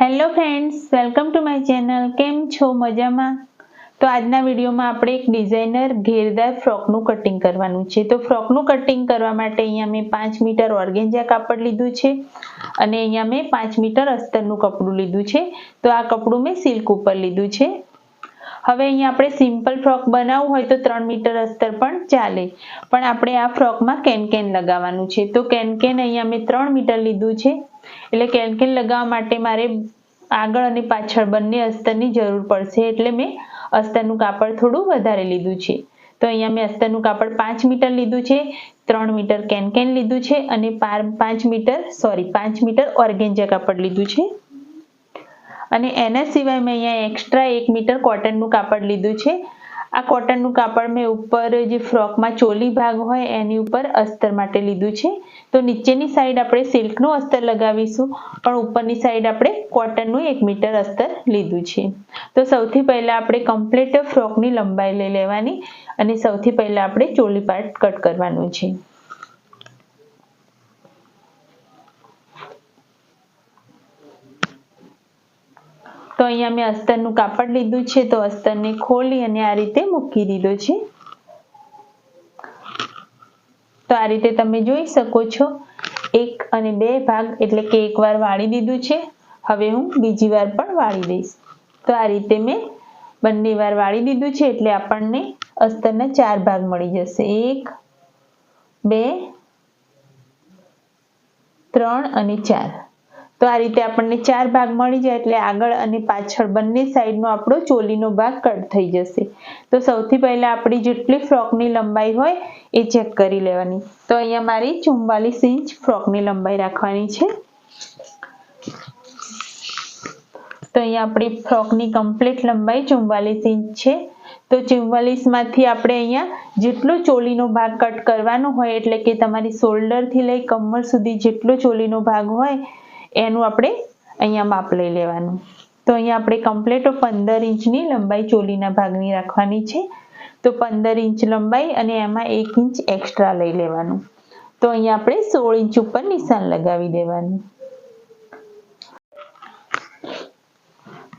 Hello friends, welcome to my channel. કેમ છો? મજામાં? તો આજના વિડીયોમાં આપણે એક ડિઝાઇનર ઘેરદાર ફ્રોકનું કટિંગ કરવાનું છે. તો ફ્રોકનું કટિંગ કરવા માટે અહીંયા મેં પાંચ મીટર ઓર્ગેન્જા કાપડ લીધું છે અને અહીંયા મેં પાંચ મીટર અસ્તરનું કપડું લીધું છે. તો આ કપડું મેં સિલ્ક ઉપર લીધું છે. હવે અહીંયા આપણે સિમ્પલ ફ્રોક બનાવવું હોય તો ત્રણ મીટર અસ્તર પણ ચાલે. પણ આપણે આ ફ્રોકમાં કેન કેન લગાવવાનું છે. તો કેન કેન અહીંયા મેં ત્રણ મીટર લીધું છે. એટલે કેન લગાવવા માટે મારે આગળ અને પાછળ બંને અસ્તરની જરૂર પડશે. એટલે મેં અસ્તરનું કાપડ થોડું વધારે લીધું છે. તો અહીંયા મેં અસ્તરનું કાપડ પાંચ મીટર લીધું છે, ત્રણ મીટર કેન કેન લીધું છે અને પાંચ મીટર, સોરી, પાંચ મીટર ઓર્ગેન્જા કાપડ લીધું છે. અને એના સિવાય મેં અહીંયા એક્સ્ટ્રા એક મીટર કોટનનું કાપડ લીધું છે. આ કોટનનું કાપડ મેં ઉપર જે ફ્રોકમાં ચોલી ભાગ હોય એની ઉપર અસ્તર માટે લીધું છે. તો નીચેની સાઈડ આપણે સિલ્કનું અસ્તર લગાવીશું, પણ ઉપરની સાઈડ આપણે કોટનનું એક મીટર અસ્તર લીધું છે. તો સૌથી પહેલાં આપણે કમ્પ્લીટ ફ્રોકની લંબાઈ લઈ લેવાની અને સૌથી પહેલાં આપણે ચોલી પાર્ટ કટ કરવાનું છે. તો અહીંયા મેં અસ્તરનું કાપડ લીધું છે, તો અસ્તરને ખોલી અને આ રીતે મૂકી દીધો છે. તો આ રીતે તમે જોઈ શકો છો, એક અને બે ભાગ એટલે કે એક વાર વાળી દીધું છે, હવે હું બીજી વાર પણ વાળી દઈશ. તો આ રીતે મેં બંને વાર વાળી દીધું છે, એટલે આપણને અસ્તરના ચાર ભાગ મળી જશે. એક, બે, ત્રણ અને ચાર. તો આ રીતે આપણને ચાર ભાગ મળી જાય એટલે આગળ અને પાછળ બંને સાઈડનો આપણો ચોલીનો ભાગ કટ થઈ જશે. તો સૌથી પહેલાં આપણી જેટલી ફ્રોકની લંબાઈ હોય એ ચેક કરી લેવાની. તો અહીંયા મારી ચુમ્બાલીસ ઇંચ ફ્રોકની લંબાઈ રાખવાની છે. તો અહીંયા આપણી ફ્રોકની કમ્પ્લીટ લંબાઈ ચુમ્બાલીસ ઇંચ છે. તો ચુમ્માલીસમાંથી આપણે અહીંયા જેટલો ચોલીનો ભાગ કટ કરવાનો હોય એટલે કે તમારી શોલ્ડરથી લઈ કમર સુધી જેટલો ચોલીનો ભાગ હોય એનું આપણે અહીંયા માપ લઈ લેવાનું. તો અહીંયા આપણે કમ્પ્લીટ પંદર ઇંચની લંબાઈ ચોલીના ભાગની રાખવાની છે. તો પંદર ઇંચ લંબાઈ અને એમાં એક ઇંચ એક્સ્ટ્રા લઈ લેવાનું. તો અહીંયા આપણે સોળ ઇંચ ઉપર નિશાન લગાવી દેવાનું.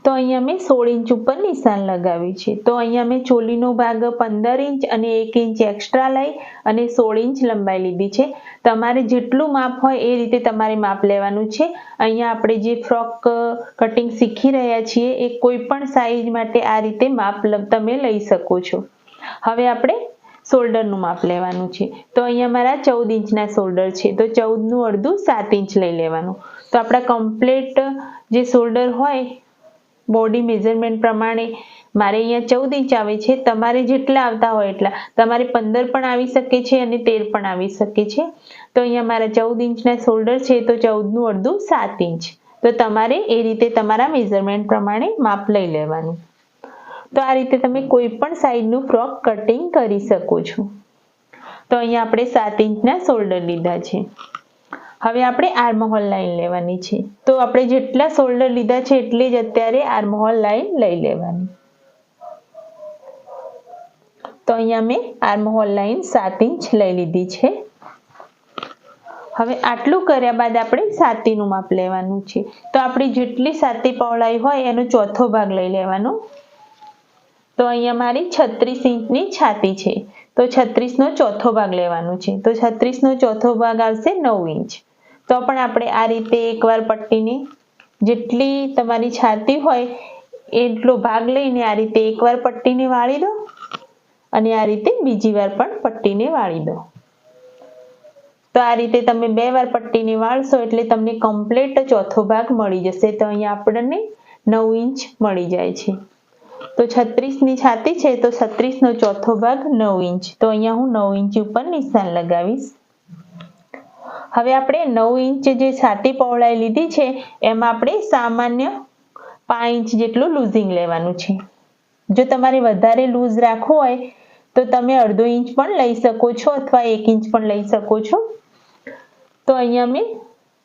તો અહીંયા મેં સોળ ઇંચ ઉપર નિશાન લગાવ્યું છે. તો અહીંયા મેં ચોલીનો ભાગ પંદર ઇંચ અને એક ઇંચ એક્સ્ટ્રા લઈ અને સોળ ઇંચ લંબાઈ લીધી છે. તમારે જેટલું માપ હોય એ રીતે તમારે માપ લેવાનું છે. અહીંયા આપણે જે ફ્રોક કટિંગ શીખી રહ્યા છીએ એ કોઈ પણ સાઈઝ માટે આ રીતે માપ તમે લઈ શકો છો. હવે આપણે શોલ્ડરનું માપ લેવાનું છે. તો અહીંયા મારા ચૌદ ઇંચના શોલ્ડર છે. તો ચૌદનું અડધું સાત ઇંચ લઈ લેવાનું. તો આપણા કમ્પ્લીટ જે શોલ્ડર હોય બોડી મેઝરમેન્ટ પ્રમાણે મારે અહીંયા ચૌદ ઇંચ આવે છે. તમારે જેટલા આવતા હોય એટલા. તમારે પંદર પણ આવી શકે છે અને તેર પણ આવી શકે છે. તો અહીંયા મારા ચૌદ ઇંચના શોલ્ડર છે તો ચૌદનું અડધું સાત ઇંચ. તો તમારે એ રીતે તમારા મેઝરમેન્ટ પ્રમાણે માપ લઈ લેવાનું. તો આ રીતે તમે કોઈ પણ સાઈડનું ફ્રોક કટિંગ કરી શકો છો. તો અહીંયા આપણે સાત ઇંચના શોલ્ડર લીધા છે. હવે આપણે આર્મહોલ લાઈન લેવાની છે. તો આપણે જેટલા શોલ્ડર લીધા છે એટલી જ અત્યારે આર્મહોલ લાઈન લઈ લેવાની. તો અહીંયા મેં આર્મહોલ લાઈન સાત ઇંચ લઈ લીધી છે. હવે આટલું કર્યા બાદ આપણે સાતીનું માપ લેવાનું છે. તો આપણી જેટલી સાતી પહોળાઈ હોય એનો ચોથો ભાગ લઈ લેવાનો. તો અહીંયા મારી છત્રીસ ઇંચની છાતી છે. તો છત્રીસનો ચોથો ભાગ લેવાનો છે. તો છત્રીસનો ચોથો ભાગ આવશે નવ ઇંચ. તો પણ આપણે આ રીતે એકવાર પટ્ટીની જેટલી તમારી છાતી હોય, એટલો ભાગ લઈને આ રીતે એકવાર પટ્ટીને વાળી દો અને આ રીતે બીજી વાર પણ પટ્ટીને વાળી દો. તો આ રીતે તમે બે વાર પટ્ટીને વાળશો એટલે તમને કમ્પ્લીટ ચોથો ભાગ મળી જશે. તો અહીંયા આપણને નવ ઇંચ મળી જાય છે. તો છત્રીસની છાતી છે તો છત્રીસનો ચોથો ભાગ નવ ઇંચ. તો અહીંયા હું નવ ઇંચ ઉપર નિશાન લગાવીશ. હવે આપણે નવ ઇંચ જે છાતી પહોળાઈ લીધી છે, એમાં આપણે સામાન્ય પાંચ ઇંચ જેટલું લૂઝિંગ લેવાનું છે. જો તમારે વધારે લૂઝ રાખવું હોય, તો તમે અડધો ઇંચ પણ લઈ શકો છો અથવા એક ઇંચ પણ લઈ શકો છો. તો અહીંયા મેં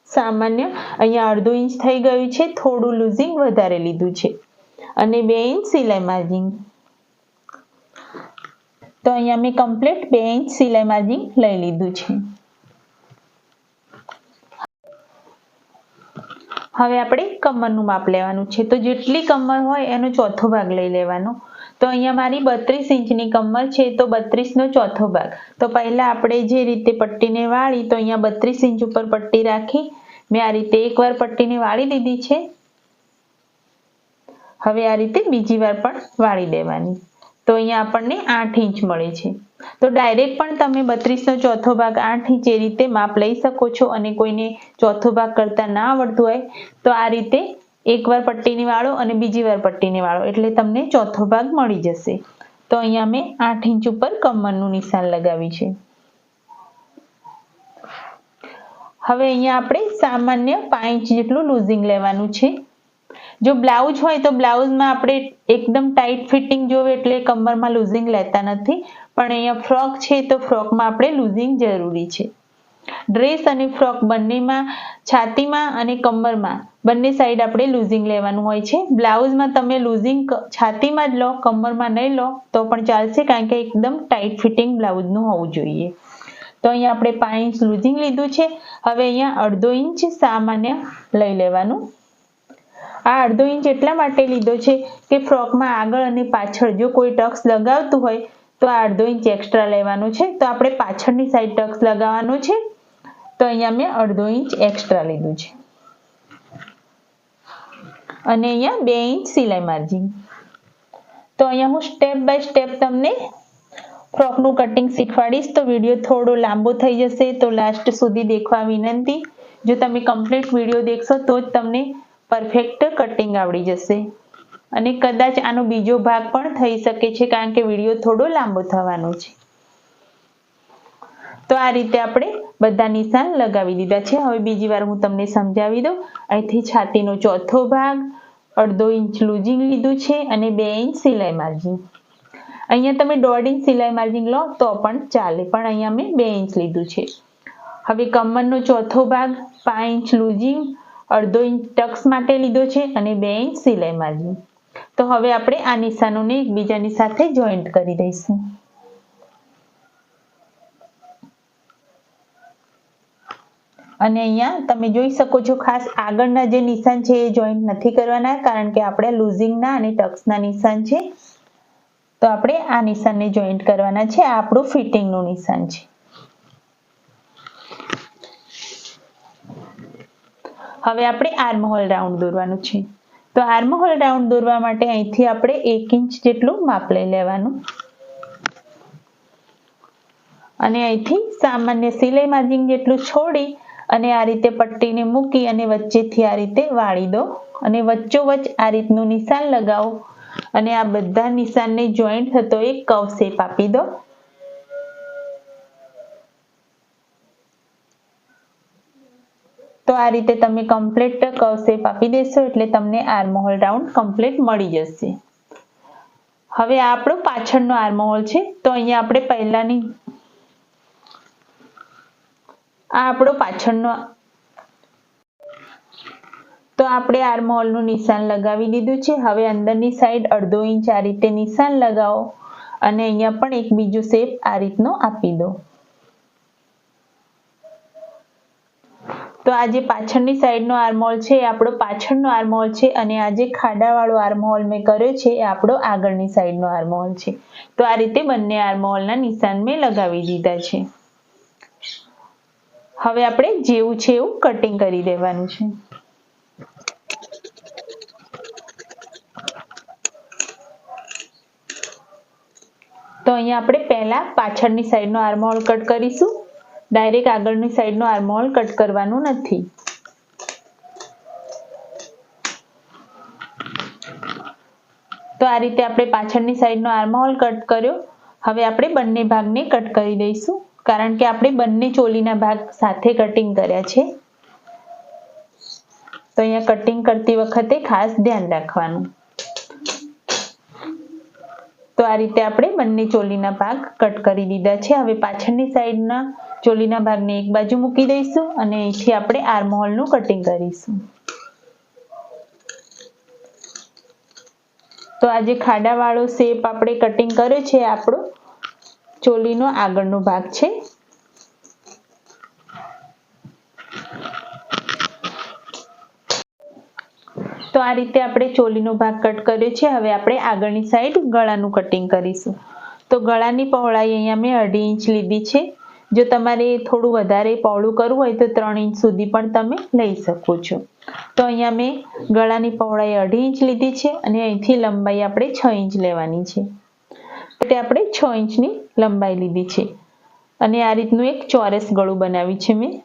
સામાન્ય, અહીંયા અડધો ઇંચ થઈ ગયું છે, થોડું લૂઝિંગ વધારે લીધું છે. અને બે ઇંચ સિલાઈ માર્જિન. તો અહીંયા મેં કમ્પ્લીટ બે ઇંચ સિલાઈ માર્જિન લઈ લીધું છે. હવે આપણે કમરનું માપ લેવાનું છે. તો જેટલી કમર હોય એનો ચોથો ભાગ લઈ લેવાનો. તો અહીંયા મારી બત્રીસ ઇંચની કમર છે, તો બત્રીસનો ચોથો ભાગ. તો પહેલા આપણે જે રીતે પટ્ટીને વાળી, તો અહીંયા બત્રીસ ઇંચ ઉપર પટ્ટી રાખી. મેં આ રીતે એકવાર પટ્ટીને વાળી દીધી છે. હવે આ રીતે બીજી વાર પણ વાળી દેવાની. તો અહીંયા આપણને આઠ ઇંચ મળે છે. તો ડાયરેક્ટ પણ તમે બત્રીસનો ચોથો ભાગ આઠ ઇંચ એ રીતે માપ લઈ શકો છો અને કોઈને ચોથો ભાગ કરતા ના આવડતું હોય, તો આ રીતે એકવાર પટ્ટીની વાળો અને બીજી વાર પટ્ટીની વાળો, એટલે તમને ચોથો ભાગ મળી જશે. તો અહીંયા મેં આઠ ઇંચ ઉપર કમરનું નિશાન લગાવી છે. હવે અહીંયા આપણે સામાન્ય પાંચ ઇંચ જેટલું લૂઝિંગ લેવાનું છે. જો બ્લાઉઝ હોય તો બ્લાઉઝમાં આપણે એકદમ ટાઈટ ફિટિંગ જોવે એટલે કમરમાં લૂઝિંગ લેતા નથી. પણ અહીંયા ફ્રોક છે તો ફ્રોકમાં આપણે લૂઝિંગ જરૂરી છે. ડ્રેસ અને ફ્રોક બંનેમાં, છાતીમાં અને કમરમાં બંને સાઈડ આપણે લૂઝિંગ લેવાનું હોય છે. બ્લાઉઝમાં તમે લૂઝિંગ છાતીમાં જ લો, કમરમાં નહીં લો, તો પણ ચાલશે કારણ કે એકદમ ટાઈટ ફિટિંગ બ્લાઉઝનું હોવું જોઈએ. તો અહીંયા આપણે પાંચ ઇંચ લૂઝિંગ લીધું છે. હવે અહીંયા અડધો ઇંચ સામાન્ય લઈ લેવાનું. આ અડધો ઇંચ એટલા માટે લીધો છે કે ફ્રોકમાં આગળ અને પાછળ જો કોઈ ટક્સ લગાવતું હોય, તો આ અડધો ઇંચ એક્સ્ટ્રા લેવાનું છે. તો આપણે પાછળની સાઈડ ટક્સ લગાવવાનું છે. તો અહીંયા મેં અડધો ઇંચ એક્સ્ટ્રા લીધું છે. અને અહીંયા બે ઇંચ સિલાઈ માર્જિન. તો અહીંયા હું સ્ટેપ બાય સ્ટેપ તમને ફ્રોકનું કટિંગ શીખવાડીશ. તો વીડિયો થોડો લાંબો થઈ જશે. તો લાસ્ટ સુધી દેખવા વિનંતી. જો તમે કમ્પ્લીટ વીડિયો દેખશો, તો જ તમને પરફેક્ટ કટિંગ આવડી જશે. અને કદાચ આનો બીજો ભાગ પણ થઈ શકે છે, કારણ કે વીડિયો થોડો લાંબો થવાનો છે. તો આ રીતે આપણે બધા નિશાન લગાવી દીધા છે. હવે બીજી વાર હું તમને સમજાવી દઉં. અહીંથી છાતીનો ચોથો ભાગ, અડધો ઇંચ લૂઝિંગ લીધું છે અને બે ઇંચ સિલાઈ માર્જિન. અહીંયા તમે દોઢ ઇંચ સિલાઈ માર્જિન લો તો પણ ચાલે, પણ અહીંયા મેં બે ઇંચ લીધું છે. હવે કમરનો ચોથો ભાગ, પાંચ ઇંચ લૂઝિંગ અડધો ઇંચ ટક્સ માટે લીધો છે અને બે ઇંચ સિલાઈ માર્જિન તો હવે આપણે આ નિશાનોને એકબીજાની સાથે જોઈન્ટ કરી દઈશું. અને અહીંયા તમે જોઈ શકો છો ખાસ આગળના જે નિશાન છે એ જોઈન્ટ નથી કરવાના, કારણ કે આપણે લૂઝિંગના અને ટક્સના નિશાન છે. તો આપણે આ નિશાનને જોઈન્ટ કરવાના છે, આ આપણું ફિટિંગનું નિશાન છે. હવે આપણે આર્મહોલ રાઉન્ડ દોરવાનું છે. તો આર્મહોલ રાઉન્ડ દોરવા માટે અહીંથી આપણે એક ઇંચ જેટલું માપ લઈ લેવાનું. અને અહીંથી સામાન્ય સિલાઈ માર્જિંગ જેટલું છોડી અને આ રીતે પટ્ટીને મૂકી અને વચ્ચેથી આ રીતે વાળી દો. અને વચ્ચોવચ્ચ આ રીતનું નિશાન લગાવો. અને આ બધા નિશાનને જોઈન્ટ થતો એક કવ શેપ આપી દો. તો આ રીતે તમે કમ્પ્લીટ કર્વ શેપ આપી દેશો એટલે તમને આર્મહોલ રાઉન્ડ કમ્પ્લીટ મળી જશે. હવે આપણો પાછળનો આર્મહોલ છે, તો અહીંયા આપણે પહેલાની આ આપણો પાછળનો તો આપણે આર્મહોલનું નિશાન લગાવી દીધું છે. હવે અંદરની સાઈડ અડધો ઇંચ આ રીતે નિશાન લગાવો અને અહીંયા પણ એક બીજું શેપ આ રીતનો આપી દો. તો આ જે પાછળની સાઈડનો આર્મહોલ છે, એ આપણો પાછળનો આર્મહોલ છે અને આ જે ખાડાવાળો આર્મહોલ મેં કર્યો છે, એ આપણો આગળની સાઈડનો આર્મહોલ છે. તો આ રીતે બંને આર્મહોલના નિશાન મેં લગાવી દીધા છે. હવે આપણે જેવું છે એવું કટિંગ કરી દેવાનું છે. તો અહીંયા આપણે પહેલા પાછળની સાઈડનો આર્મહોલ કટ કરીશું. ડાયરેક્ટ આગળની સાઈડનો આર્મહોલ કટ કરવાનું નથી. તો આ રીતે આપણે પાછળની સાઈડનો આર્મહોલ કટ કર્યો. હવે આપણે બંને ભાગને કટ કરી દઈશું. કારણ કે આપણે બંને ચોલીના ભાગ સાથે કટિંગ કર્યા છે. તો અહીંયા કટિંગ કરતી વખતે ખાસ ધ્યાન રાખવાનું. તો આ રીતે આપણે બંને ચોલીના ભાગ કટ કરી દીધા છે. હવે પાછળની સાઈડના ચોલીના ભાગને એક બાજુ મૂકી દઈશું અને અહીંથી આપણે આર્મહોલનું કટિંગ કરીશું. તો આ જે ખાડાવાળો શેપ આપણે કટિંગ કર્યો છે આપણો ચોલીનો આગળનો ભાગ છે. તો આ રીતે આપણે ચોલીનો ભાગ કટ કર્યો છે. હવે આપણે આગળની સાઈડ ગળાનું કટિંગ કરીશું. તો ગળાની પહોળાઈ અહીંયા મેં અઢી ઇંચ લીધી છે. જો તમારે થોડું વધારે પહોળું કરવું હોય તો ત્રણ ઇંચ સુધી પણ તમે લઈ શકો છો. તો અહીંયા મેં ગળાની પહોળાઈ અઢી ઇંચ લીધી છે અને અહીંથી લંબાઈ આપણે છ ઇંચ લેવાની છે. એટલે આપણે છ ઇંચની લંબાઈ લીધી છે. અને આ રીતનું એક ચોરસ ગળું બનાવ્યું છે મેં.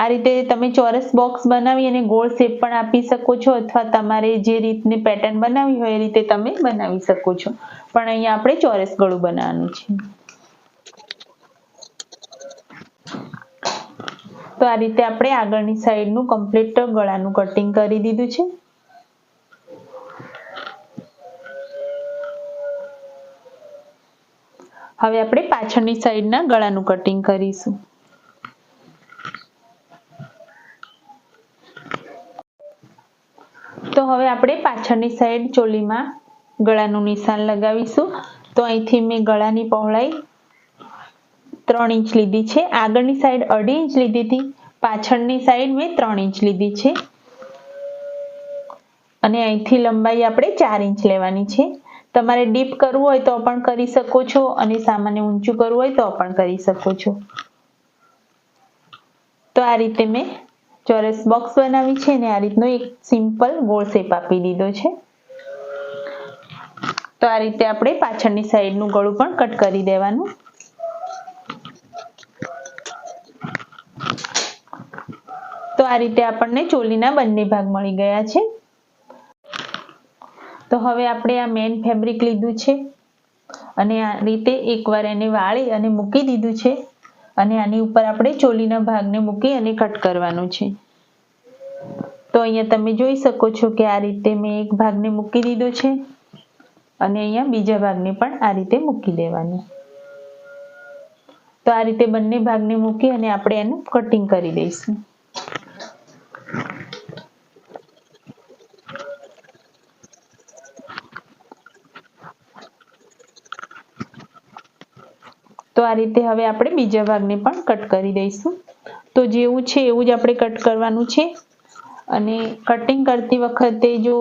આ રીતે તમે ચોરસ બોક્સ બનાવી અને ગોળ શેપ પણ આપી શકો છો અથવા તમારે જે રીતની પેટર્ન બનાવી હોય એ રીતે તમે બનાવી શકો છો. પણ અહીંયા આપણે ચોરસ ગળું બનાવવાનું છે. તો આ રીતે આપણે આગળની સાઈડનું કમ્પ્લીટ ગળાનું કટિંગ કરી દીધું છે. હવે આપણે પાછળની સાઈડના ગળાનું કટિંગ કરીશું તો હવે આપણે પાછળની સાઈડ ચોલીમાં ગળાનું નિશાન લગાવીશું. તો અહીંથી મેં ગળાની પહોળાઈ ત્રણ ઇંચ લીધી છે. આગળની સાઈડ અઢી ઇંચ લીધી હતી. પાછળની સાઈડ મેં ત્રણ ઇંચ લીધી છે. અને અહીંથી લંબાઈ આપણે ચાર ઇંચ લેવાની છે. તમારે ડીપ કરવું હોય તો પણ કરી શકો છો અને સામાન્ય ઊંચું કરવું હોય તો પણ કરી શકો છો. તો આ રીતે મેં ચોરસ બોક્સ બનાવી છે અને આ રીતનો એક સિમ્પલ ગોળ શેપ આપી દીધો છે. તો આ રીતે આપણે પાછળની સાઈડનું ગળું પણ કટ કરી દેવાનું. તો આ રીતે આપણને ચોલીના બંને ભાગ મળી ગયા છે. તો હવે આપણે આ મેન ફેબ્રિક લીધું છે. અને આ રીતે એકવાર એને વાળી અને મૂકી દીધું છે. અને આની ઉપર આપણે ચોલીના ભાગને મૂકી અને કટ કરવાનું છે. તો અહીંયા તમે જોઈ શકો છો કે આ રીતે મેં એક ભાગને મૂકી દીધો છે અને અહીંયા બીજા ભાગને પણ આ રીતે મૂકી દેવાનું. તો આ રીતે બંને ભાગને મૂકી અને આપણે એનું કટિંગ કરી દઈશું. તો આ રીતે હવે આપણે બીજા ભાગને પણ કટ કરી દઈશું. તો જેવું છે એવું જ આપણે કટ કરવાનું છે. અને કટિંગ કરતી વખતે જો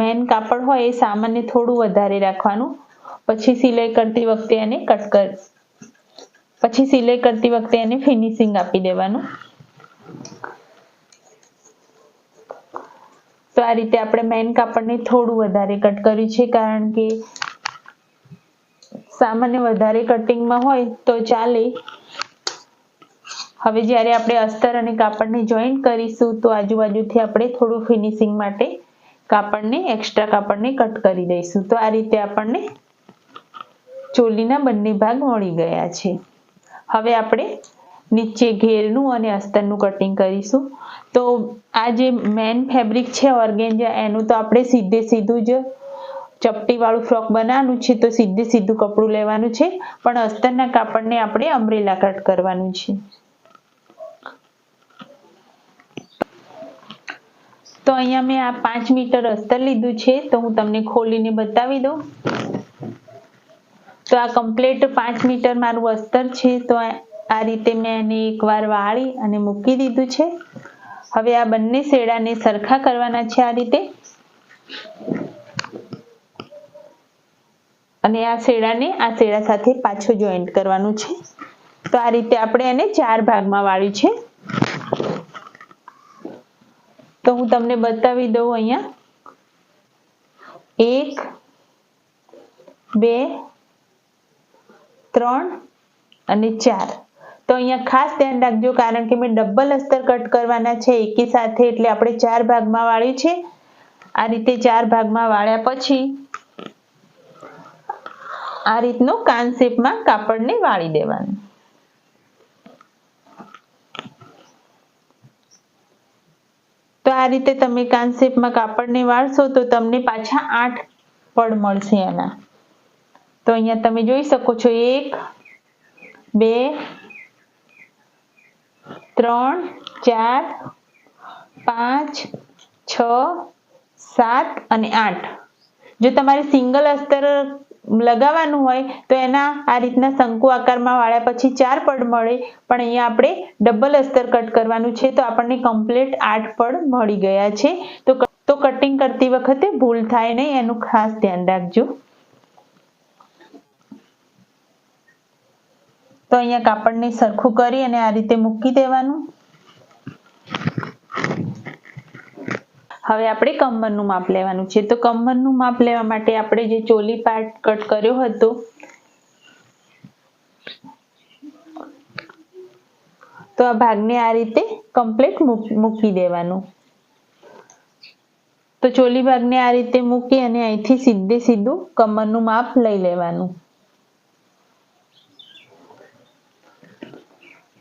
મેન કાપડ હોય એ સામાન્ય થોડું વધારે રાખવાનું. પછી સિલાઈ કરતી વખતે એને કટ કર, પછી સિલાઈ કરતી વખતે એને ફિનિશિંગ આપી દેવાનું. તો આ રીતે આપણે મેન કાપડને થોડું વધારે કટ કર્યું છે કારણ કે સામાન્ય વધારે કટિંગમાં હોય તો ચાલે. હવે જ્યારે આપણે અસ્તર અને કાપડને જોઈન્ટ કરીશું તો આજુબાજુથી આપણે થોડું ફિનિશિંગ માટે કાપડને એક્સ્ટ્રા કાપડને કટ કરી દઈશું. તો આ રીતે આપણને ચોલીના બંને ભાગ મળી ગયા છે. હવે આપણે નીચે ઘેરનું અને અસ્તરનું કટિંગ કરીશું. તો આ જે મેન ફેબ્રિક છે ઓર્ગેન્જા એનું તો આપણે સીધે સીધું જ ચપટી વાળું ફ્રોક બનાવવાનું છે તો સીધે સીધું કપડું લેવાનું છે. પણ અસ્તરના કાપડને આપણે અમરેલા કટ કરવાનું છે. તો અહીંયા મેં આ પાંચ મીટર અસ્તર લીધું છે. તો હું તમને ખોલીને બતાવી દઉં. તો આ કમ્પ્લીટ પાંચ મીટર મારું અસ્તર છે. તો આ રીતે મેં એને એકવાર વાળી અને મૂકી દીધું છે. હવે આ બંને શેડાને સરખા કરવાના છે આ રીતે. અને આ શેડાને, આ શેડા સાથે પાછું જોઈન્ટ કરવાનું છે. તો આ રીતે આપણે એને ચાર ભાગમાં વાળ્યું છે. તો હું તમને બતાવી દઉં અહીંયા. એક, બે, ત્રણ અને ચાર. તો અહીંયા ખાસ ધ્યાન રાખજો, કારણ કે મેં ડબલ અસ્તર કટ કરવાના છે એકી સાથે, એટલે આપણે ચાર ભાગમાં વાળ્યું છે. આ રીતે ચાર ભાગમાં વાળ્યા પછી આ રીતનું કાન શેપમાં કાપડને વાળી દેવાનું. તો આ રીતે તમે કાન શેપમાં કાપડને વાળશો તો તમને પાછા આઠ પડ મળશે એના. તો અહીંયા તમે જોઈ શકો છો એક, બે, ત્રણ, ચાર, પાંચ, છ, સાત અને આઠ. જો તમારે સિંગલ અસ્તર લગાવવાનું હોય, તો એના આ રીતના શંકુ આકારમાં વાળ્યા પછી ચાર પડ મળે. પણ અહીંયા આપણે ડબલ અસ્તર કટ કરવાનું છે, તો આપણને કમ્પ્લીટ આઠ પડ મળી ગયા છે. તો તો કટિંગ કરતી વખતે ભૂલ થાય નહીં, એનું ખાસ ધ્યાન રાખજો. તો અહીંયા કાપડને સરખું કરી અને આ રીતે મૂકી દેવાનું. હવે આપણે કમરનું માપ લેવાનું છે. તો કમરનું માપ લેવા માટે આપણે જે ચોલી પાર્ટ કટ કર્યો હતો, તો આ ભાગને આ રીતે કમ્પ્લીટ મૂકી દેવાનું. તો ચોલી ભાગને આ રીતે મૂકી અને અહીંથી સીધે સીધું કમરનું માપ લઈ લેવાનું.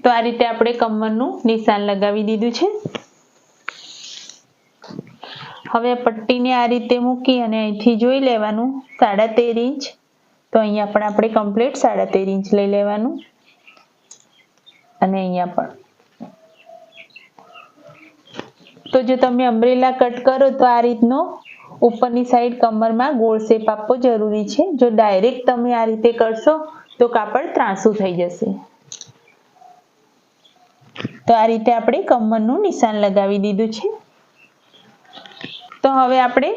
તો આ રીતે આપણે કમરનું નિશાન લગાવી દીધું છે. હવે પટ્ટીને આ રીતે મૂકી અને અહીંથી જોઈ લેવાનું, સાડા તેર ઇંચ. તો અહીંયા પણ આપણે કમ્પ્લીટ સાડા તેર ઇંચ લઈ લેવાનું. અને અહીંયા પણ. તો જો તમે અમ્બ્રેલા કટ કરો તો આ રીતનો ઉપરની સાઈડ કમરમાં ગોળ શેપ આપવો જરૂરી છે. જો ડાયરેક્ટ તમે આ રીતે કરશો તો કાપડ ત્રાંસું થઈ જશે. તો આ રીતે આપણે કમરનું નિશાન લગાવી દીધું છે. તો હવે આપણે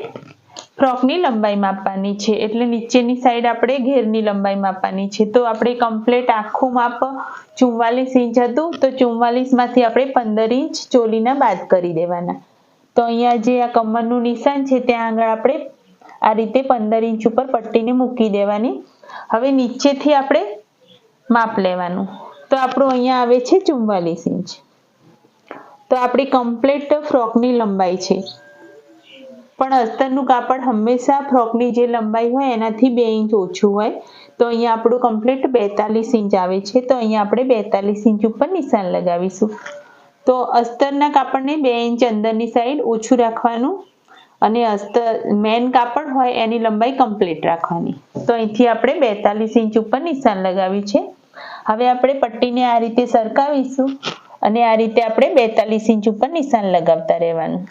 ફ્રોકની લંબાઈ માપવાની છે. એટલે નીચેની સાઈડ આપણે ઘેરની લંબાઈ માપવાની છે. તો આપણે કમ્પ્લીટ આખું માપ ચુમ્માલીસ ઇંચ હતું. તો ચુમ્માલીસમાંથી આપણે પંદર ઇંચ ચોલીના બાદ કરી દેવાના. તો અહીંયા જે આ કમરનું નિશાન છે, ત્યાં આગળ આપણે આ રીતે પંદર ઇંચ ઉપર પટ્ટીને મૂકી દેવાની. હવે નીચેથી આપણે માપ લેવાનું. તો આપણું અહીંયા આવે છે ચુમ્માલીસ ઇંચ. તો આપણી કમ્પ્લીટ ફ્રોકની લંબાઈ છે. પણ અસ્તરનું કાપડ હંમેશા ફ્રોકની જે લંબાઈ હોય એનાથી બે ઇંચ ઓછું હોય. તો અહીંયા આપણું કમ્પ્લીટ બેતાલીસ ઇંચ આવે છે. તો અહીંયા આપણે બેતાલીસ ઇંચ ઉપર નિશાન લગાવીશું. તો અસ્તરના કાપડને બે ઇંચ અંદરની સાઈડ ઓછું રાખવાનું અને અસ્તર, મેન કાપડ હોય એની લંબાઈ કમ્પ્લીટ રાખવાની. તો અહીંથી આપણે બેતાલીસ ઇંચ ઉપર નિશાન લગાવ્યું છે. હવે આપણે પટ્ટીને આ રીતે સરકાવીશું અને આ રીતે આપણે બેતાલીસ ઇંચ ઉપર નિશાન લગાવતા રહેવાનું.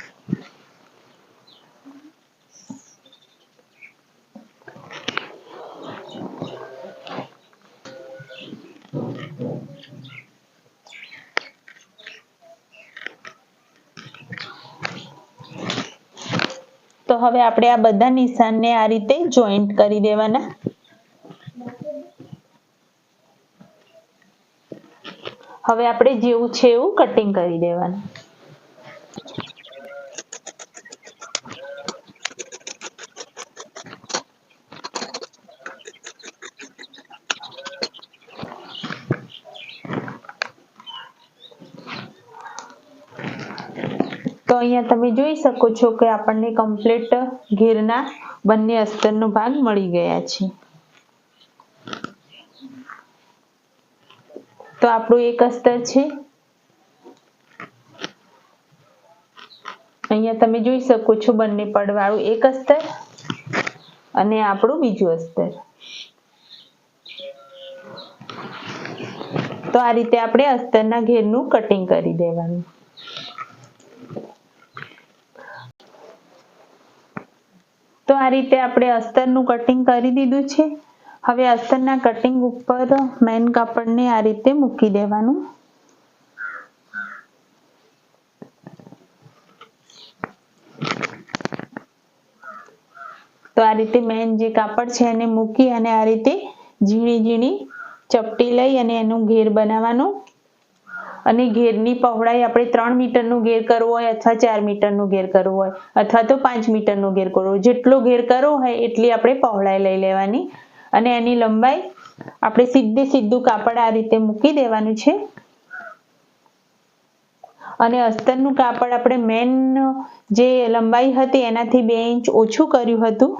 તો હવે આપણે આ બધા નિશાનને આ રીતે જોઈન્ટ કરી દેવાના. હવે આપણે જેવું છે એવું કટિંગ કરી દેવાનું. અહીંયા તમે જોઈ શકો છો કે આપણને કમ્પ્લીટ ઘેરના બંને અસ્તરનો ભાગ મળી ગયા છે. તો આપણું એક અસ્તર છે. અહીંયા તમે જોઈ શકો છો બંને પડવાળું એક અસ્તર અને આપણું બીજું અસ્તર તો આ રીતે આપણે અસ્તરના ઘેરનું કટિંગ કરી દેવાનું. તો આ રીતે આપણે અસ્તરનું કટિંગ કરી દીધું છે. હવે અસ્તરના કટિંગ ઉપર મેન કાપડને આ રીતે મૂકી દેવાનું. તો આ રીતે મેન જે કાપડ છે એને મૂકી અને આ રીતે ઝીણી ઝીણી ચપટી લઈ અને એનું ઘેર બનાવવાનું. અને ઘેરની પહોળાઈ આપણે ત્રણ મીટરનું ઘેર કરવું હોય અથવા ચાર મીટરનું ઘેર કરવું હોય અથવા તો પાંચ મીટરનું ઘેર કરવો જેટલો ઘેર કરવો હોય એટલી આપણે પહોળાઈ લઈ લેવાની અને એની લંબાઈ આપણે સીધે સીધું કાપડ આ રીતે મૂકી દેવાનું છે. અને અસ્તરનું કાપડ આપણે મેન જે લંબાઈ હતી એનાથી બે ઇંચ ઓછું કર્યું હતું.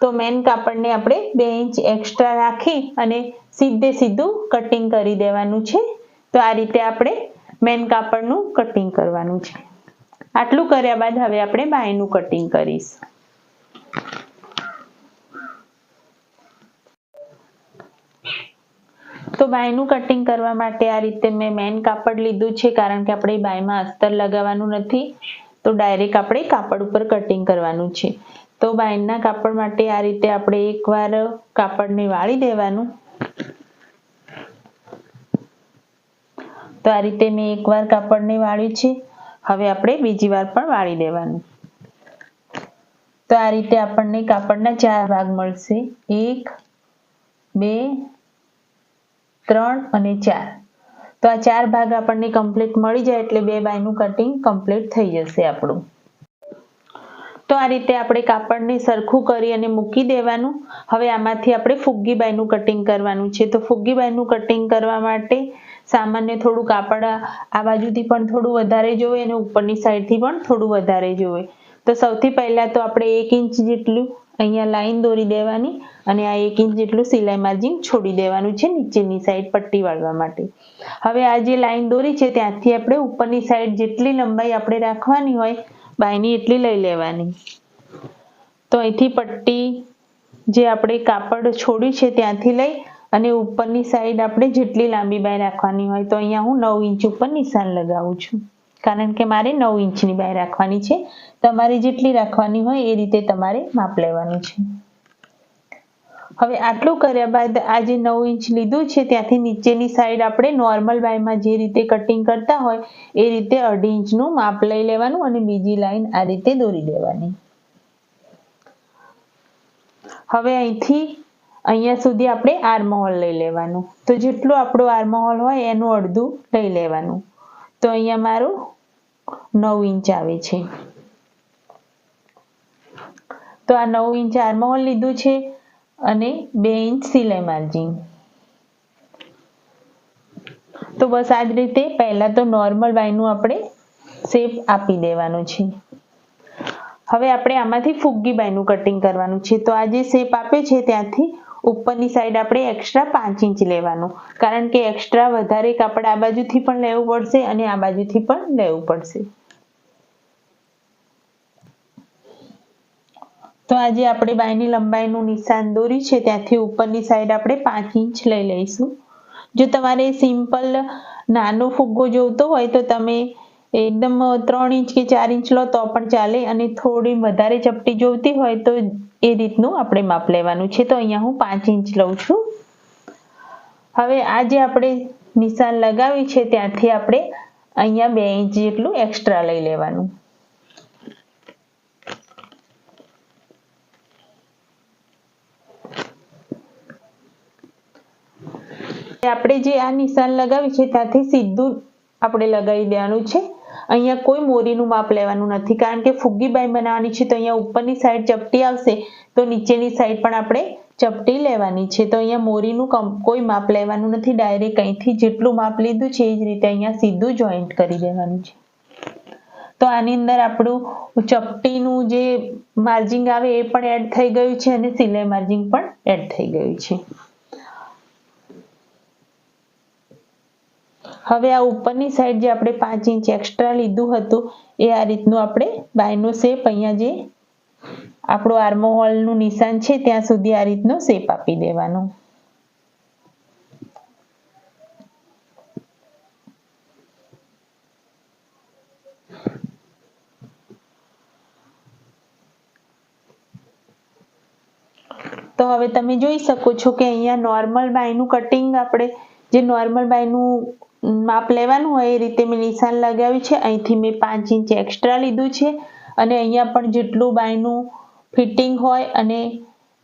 તો મેન કાપડને આપણે બે ઇંચ એક્સ્ટ્રા રાખી અને સીધે સીધું કટિંગ કરી દેવાનું છે. તો આ રીતે આપણે મેન કાપડનું કટિંગ કરવાનું છે. આટલું કર્યા બાદ હવે આપણે બાયનું કટિંગ કરીશું. તો બાયનું કટિંગ કરવા માટે આ રીતે મેં મેન કાપડ લીધું છે, કારણ કે આપણે બાયમાં અસ્તર લગાવવાનું નથી. તો ડાયરેક્ટ આપણે કાપડ ઉપર કટિંગ કરવાનું છે. તો બાયના કાપડ માટે આ રીતે આપણે એકવાર કાપડને વાળી દેવાનું. તો આ રીતે મેં એકવાર કાપડને વાળ્યું છે. હવે આપણે બીજી વાર પણ વાળી દેવાનું તો આ રીતે આપણને કાપડના ચાર ભાગ મળશે. એક, બે, ત્રણ અને ચાર. તો આ ચાર ભાગ આપણને કમ્પ્લીટ મળી જાય એટલે બે બાયનું કટિંગ કમ્પ્લીટ થઈ જશે આપણું. તો આ રીતે આપણે કાપડને સરખું કરી અને મૂકી દેવાનું. હવે આમાંથી આપણે ફુગ્ગી બાયનું કટિંગ કરવાનું છે. તો ફુગ્ગી બાયનું કટિંગ કરવા માટે સામાન્ય થોડું કાપડ આ બાજુથી પણ થોડું વધારે જોવે અને ઉપરની સાઈડથી પણ થોડું વધારે જોવે. તો સૌથી પહેલાં તો આપણે એક ઇંચ જેટલું અહીંયા લાઈન દોરી દેવાની અને આ એક ઇંચ જેટલું સિલાઈ માર્જિન છોડી દેવાનું છે નીચેની સાઈડ પટ્ટી વાળવા માટે. હવે આ જે લાઈન દોરી છે ત્યાંથી આપણે ઉપરની સાઈડ જેટલી લંબાઈ આપણે રાખવાની હોય, બાયની એટલી લઈ લેવાની. તો અહીંથી પટ્ટી જે આપણે કાપડ છોડ્યું છે ત્યાંથી લઈ અને ઉપરની સાઈડ આપણે જેટલી લાંબી બાય રાખવાની હોય તો અહીંયા હું નવ ઇંચ ઉપર નિશાન લગાવું છું. કારણ કે મારે નવ ઇંચની બાય રાખવાની છે. તમારે જેટલી રાખવાની હોય એ રીતે તમારે માપ લેવાનું છે. હવે આટલું કર્યા બાદ આ જે નવ ઇંચ લીધું છે ત્યાંથી નીચેની સાઈડ આપણે નોર્મલ બાયમાં જે રીતે કટિંગ કરતા હોય એ રીતે અઢી ઇંચનું માપ લઈ લેવાનું અને બીજી લાઈન આ રીતે દોરી દેવાની. હવે અહીંથી અહીંયા સુધી આપણે આર્મહોલ લઈ લેવાનું. તો જેટલું આપણું આર્મહોલ હોય એનું અડધું લઈ લેવાનું. તો અહીંયા મારું નવ ઇંચ આવે છે. તો આ નવ ઇંચ આર્મહોલ લીધું છે અને બે ઇંચ સિલાઈ માર્જિન. તો બસ આ જ રીતે પહેલાં તો નોર્મલ વાયનું આપણે શેપ આપી દેવાનું છે. હવે આપણે આમાંથી ફુગ્ગી બાયનું કટિંગ કરવાનું છે. તો આ જે શેપ આપે છે ત્યાંથી ઉપરની સાઈડ આપણે એક્સ્ટ્રા પાંચ ઇંચ લેવાનું. કારણ કે એક્સ્ટ્રા વધારે કાપડ આ બાજુથી પણ લેવું પડશે અને આ બાજુથી પણ લેવું પડશે. તો આજે આપણે બાયની લંબાઈનું નિશાન દોરી છે. ત્યાંથી ઉપરની સાઈડ આપણે પાંચ ઇંચ લઈ લઈશું. જો તમારે સિમ્પલ નાનો ફુગ્ગો જોઈતો હોય તો તમે એકદમ ત્રણ ઇંચ કે ચાર ઇંચ લો તો પણ ચાલે અને થોડી વધારે ચપટી જોઈતી હોય તો એ રીતનું આપણે માપ લેવાનું છે. તો અહીંયા હું પાંચ ઇંચ લઉં છું. હવે આ જે આપણે નિશાન લગાવી છે ત્યાંથી આપણે અહીંયા બે ઇંચ જેટલું એક્સ્ટ્રા લઈ લેવાનું. આપણે જે આ નિશાન લગાવ્યું છે ત્યાંથી સીધું આપણે લગાવી દેવાનું છે. અહીંયા કોઈ મોરીનું માપ લેવાનું નથી. કારણ કે ફુગ્ગી બાઈ બનાવવાની છે તો અહીંયા ઉપરની સાઈડ ચપટી આવશે તો નીચેની સાઈડ પણ આપણે ચપટી લેવાની છે. તો અહીંયા મોરીનું કોઈ માપ લેવાનું નથી. ડાયરેક્ટ અહીંથી જેટલું માપ લીધું છે એ જ રીતે અહીંયા સીધું જોઈન્ટ કરી દેવાનું છે. તો આની અંદર આપણું ચપટીનું જે માર્જિંગ આવે એ પણ એડ થઈ ગયું છે અને સિલાઈ માર્જિંગ પણ એડ થઈ ગયું છે. હવે આ ઉપરની સાઈડ જે આપણે પાંચ ઇંચ એક્સ્ટ્રા લીધું હતું, એ આ રીતનું આપણે બાયનો શેપ અહીંયા જે આપણું આર્મો હોલનું નિશાન છે, ત્યાં સુધી આ રીતનો શેપ આપી દેવાનો. તો હવે તમે જોઈ શકો છો કે અહીંયા નોર્મલ બાયનું કટિંગ આપણે, જે નોર્મલ બાયનું માપ લેવાનું હોય એ રીતે મેં નિશાન લગાવ્યું છે. અહીંથી મેં પાંચ ઇંચ એક્સ્ટ્રા લીધું છે અને અહીંયા પણ જેટલું બાયનું ફિટિંગ હોય અને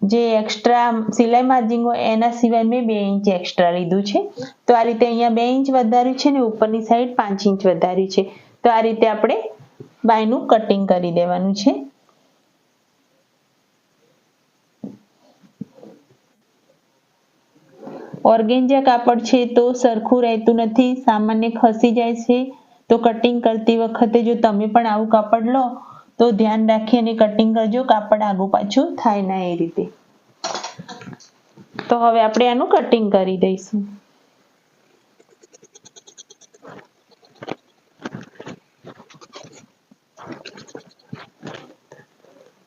જે એક્સ્ટ્રા સિલાઈ માર્જિંગ હોય એના સિવાય મેં બે ઇંચ એક્સ્ટ્રા લીધું છે. તો આ રીતે અહીંયા બે ઇંચ વધાર્યું છે ને ઉપરની સાઈડ પાંચ ઇંચ વધાર્યું છે. તો આ રીતે આપણે બાયનું કટિંગ કરી દેવાનું છે. ઓર્ગેન્જા કાપડ છે તો સરખું રહેતું નથી, સામાન્ય ખસી જાય છે. તો કટિંગ કરતી વખતે જો તમે પણ આવું કાપડ લો, તો ધ્યાન રાખી અને કટિંગ કરજો, કાપડ આગું પાછું થાય ના એ રીતે. તો હવે આપણે આનું કટિંગ કરી દઈશું.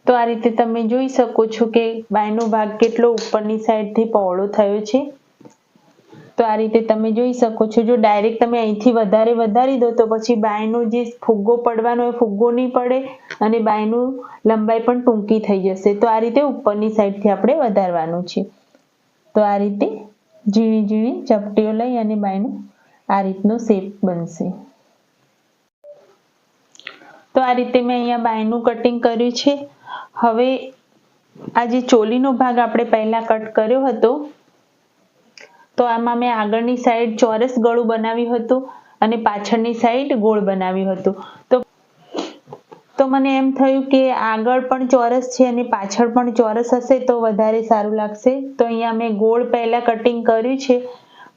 તો આ રીતે તમે જોઈ શકો છો કે બાયનો ભાગ કેટલો ઉપરની સાઈડથી પહોળો થયો છે. તો આ રીતે તમે જોઈ શકો છો. જો ડાયરેક્ટ તમે અહીંથી વધારે વધારી દો તો પછી બાયનો જે ફુગ્ગો પડવાનો એ ફુગ્ગો નહીં પડે અને બાયનું લંબાઈ પણ ટૂંકી થઈ જશે. તો આ રીતે ઉપરની સાઈડથી આપણે વધારવાનું છે. તો આ રીતે ઝીણી ઝીણી ચપટીઓ લઈ અને બાયનું આ રીતનો શેપ બનશે. તો આ રીતે મેં અહીંયા બાયનું કટિંગ કર્યું છે. હવે આ જે ચોલીનો ભાગ આપણે પહેલા કટ કર્યો હતો તો આમાં મેં આગળની સાઈડ ચોરસ ગળું બનાવ્યું હતું અને પાછળની સાઈડ ગોળ બનાવ્યું હતું. તો તો મને એમ થયું કે આગળ પણ ચોરસ છે અને પાછળ પણ ચોરસ હશે તો વધારે સારું લાગશે. તો અહીંયા મેં ગોળ પહેલાં કટિંગ કર્યું છે,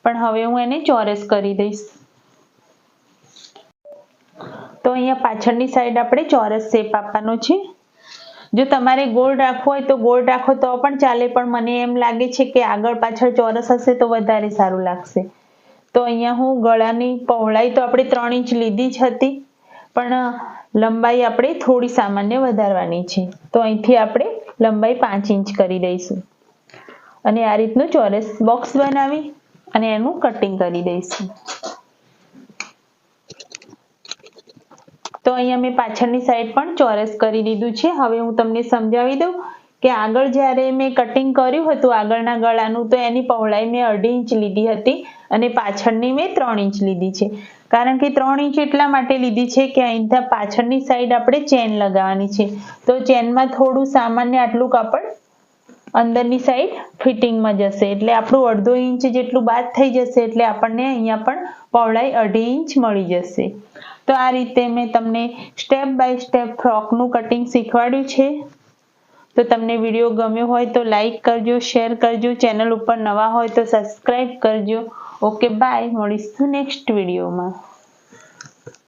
પણ હવે હું એને ચોરસ કરી દઈશ. તો અહીંયા પાછળની સાઈડ આપણે ચોરસ શેપ આપવાનો છે. જો તમારે ગોળ રાખવો હોય તો ગોળ રાખો તો પણ ચાલે, પણ મને એમ લાગે છે કે આગળ પાછળ ચોરસ હશે તો વધારે સારું લાગશે. તો અહીંયા હું ગળાની પહોળાઈ તો આપણે ત્રણ ઇંચ લીધી જ હતી, પણ લંબાઈ આપણે થોડી સામાન્ય વધારવાની છે. તો અહીંથી આપણે લંબાઈ પાંચ ઇંચ કરી દઈશું. અને આ રીતનું ચોરસ બોક્સ બનાવી અને એનું કટિંગ કરી દઈશું. તો અહીંયા મેં પાછળની સાઈડ પણ ચોરસ કરી દીધું છે. હવે હું તમને સમજાવી દઉં કે આગળ જ્યારે મેં કટિંગ કર્યું હતું, આગળના ગળાનું, તો એની પહોળાઈ મેં અઢી ઇંચ લીધી હતી અને પાછળની મેં ત્રણ ઇંચ લીધી છે. કારણ કે ત્રણ ઇંચ એટલા માટે લીધી છે કે અહીંથી પાછળની સાઈડ આપણે ચેન લગાવવાની છે. તો ચેનમાં થોડું સામાન્ય આટલું કાપડ અંદરની સાઈડ ફિટિંગમાં જશે. એટલે આપણું અડધો ઇંચ જેટલું બાદ થઈ જશે એટલે આપણને અહીંયા પણ પહોળાઈ અઢી ઇંચ મળી જશે. તો આ રીતે મેં તમને સ્ટેપ બાય સ્ટેપ ફ્રોકનું કટિંગ શીખવાડ્યું છે. તો તમને વીડિયો ગમ્યો હોય તો લાઈક કરજો શેર કરજો ચેનલ ઉપર નવા હોય તો સબસ્ક્રાઈબ કરજો. ઓકે બાય મળીશું નેક્સ્ટ વિડીયોમાં